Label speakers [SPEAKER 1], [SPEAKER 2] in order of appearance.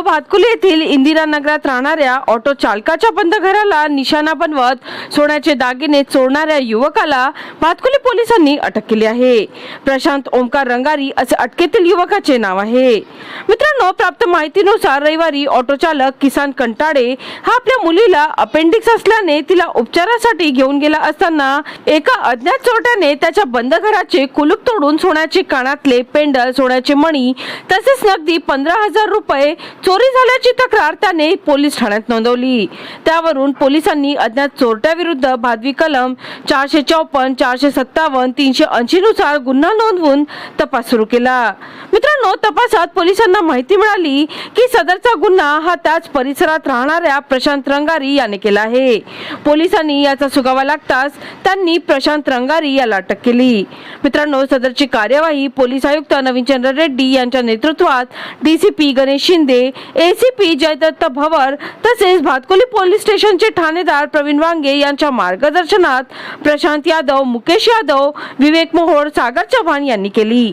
[SPEAKER 1] भातकुली येथील इंदिरा नगरात राहणाऱ्या ऑटो चालकाच्या बंद घराला निशाणा बनवत सोन्याचे दागिने चोरणाऱ्या युवकाला भातकुली पोलिसांनी अटक केली आहे. प्रशांत ओमकार रंगारी असे अटकेतील युवकाचे नाव आहे. मित्रांनो प्राप्त माहितीनुसार रविवारी ऑटो चालक किसान कंटाळे हा आपल्या मुलीला अपेंडिक्स असल्याने तिला उपचारासाठी घेऊन गेला असताना एका अज्ञात चोरट्याने त्याच्या बंद घराचे कुलूप तोडून सोन्याचे कानातले पेंडल सोन्याचे मणी तसेच नगदी पंधरा हजार रुपये चोरी झाल्याची तक्रार त्याने पोलीस ठाण्यात नोंदवली. त्यावरून पोलिसांनी अज्ञात चोरट्याविरुद्ध भादवी कलम चारशे चौपन्न चारशे सत्तावन्न तीनशे ऐंशी नुसार गुन्हा नोंदवून तपास सुरू केला. मित्रांनो हो, तपासात पोलिसांना माहिती मिळाली की सदरचा गुन्हा हा त्याच परिसरात राहणाऱ्या प्रशांत रंगारी याने केला आहे. पोलिसांनी याचा सुगावा लागताच त्यांनी प्रशांत रंगारी याला अटक केली. मित्रांनो सदरची कार्यवाही पोलीस आयुक्त नवीनचंद्र रेड्डी यांच्या नेतृत्वात डीसीपी गणेश शिंदे एसीपी जयदत्त भवर तसेच भातकोली पोलीस स्टेशनचे ठाणेदार प्रवीण वांगे यांच्या मार्गदर्शनात प्रशांत यादव मुकेश यादव विवेक मोहोळ सागर चव्हाण यांनी केली.